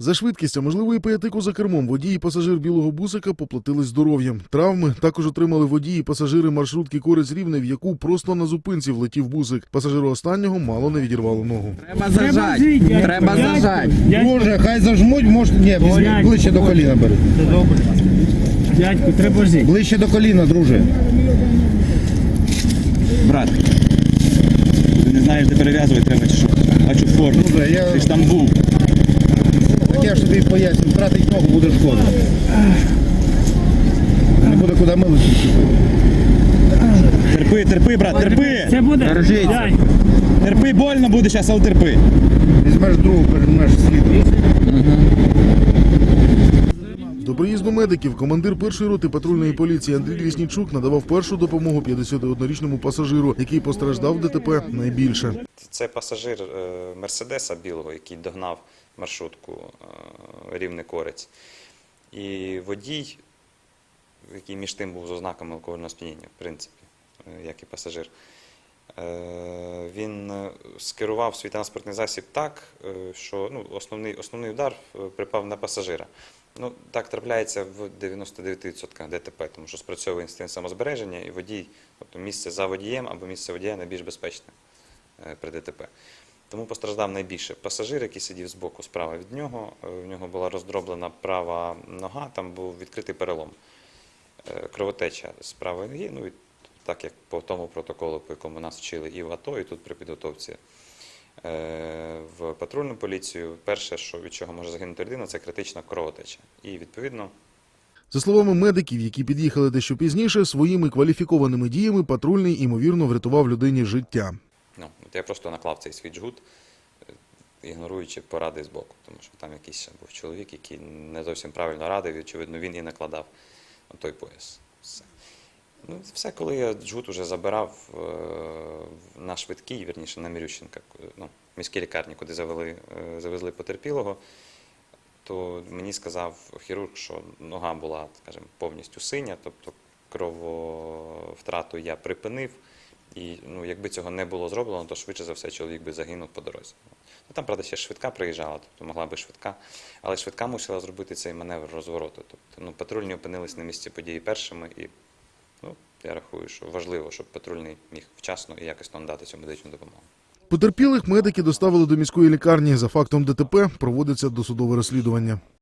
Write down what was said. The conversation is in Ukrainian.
За швидкість, а можливо і пиятику за кермом, водій і пасажир білого бусика поплатили здоров'ям. Травми також отримали водії і пасажири маршрутки Корець Рівне, в яку просто на зупинці влетів бусик. Пасажиру останнього мало не відірвало ногу. Треба зажати. Треба зажати. Може, хай зажмуть, може, ні, ближче до коліна бери. Дядьку, треба жити. Ближче до коліна, друже. Брат, ти не знаєш, де перев'язувати треба чи що? Бачу форму. Ти ж там був. Так я ж тобі поясню, втратить ногу буде шкода. Не буде куди милити. Терпи, терпи, брат, терпи! Це буде. Держіться. Терпи, больно буде зараз, але терпи. Візьмеш другу, переймеш слід. До приїзду медиків командир першої роти патрульної поліції Андрій Ліснічук надавав першу допомогу 51-річному пасажиру, який постраждав ДТП найбільше. Це пасажир е, Мерседеса білого, який догнав маршрутку е, рівне корець. І водій, який між тим був з ознаками алкогольного сп'яніння, в принципі, е, як і пасажир, він скерував свій транспортний засіб так, що ну, основний, основний удар припав на пасажира. Ну, так трапляється в 99% ДТП, тому що спрацьовує інстинкт самозбереження, і водій, тобто місце за водієм або місце водія найбільш безпечне е, при ДТП. Тому постраждав найбільше пасажир, який сидів збоку справа від нього. Е, В нього була роздроблена права нога, там був відкритий перелом, Е, кровотеча з правої ноги. Ну, так як по тому протоколу, по якому нас вчили і в АТО, і тут при підготовці в патрульну поліцію, перше, що від чого може загинути людина, це критична кровотеча. І відповідно За словами медиків, які під'їхали дещо пізніше, своїми кваліфікованими діями патрульний ймовірно врятував людині життя. Ну, от я просто наклав цей свій джгут, е, ігноруючи поради з боку, тому що там якийсь був чоловік, який не зовсім правильно радив, і, очевидно, він і накладав той пояс. Все. Ну, і все, коли я джгут уже забирав е, на швидкій, вірніше, на Мірющенка, ну, міській лікарні, куди завели, е, завезли потерпілого, то мені сказав хірург, що нога була, скажімо, повністю синя, тобто крововтрату я припинив. І ну, якби цього не було зроблено, то швидше за все чоловік би загинув по дорозі. Ну, там, правда, ще швидка приїжджала, тобто могла би швидка, але швидка мусила зробити цей маневр розвороту. Тобто, ну, патрульні опинились на місці події першими, і ну, я рахую, що важливо, щоб патрульний міг вчасно і якісно надати цю медичну допомогу. Потерпілих медики доставили до міської лікарні. За фактом ДТП проводиться досудове розслідування.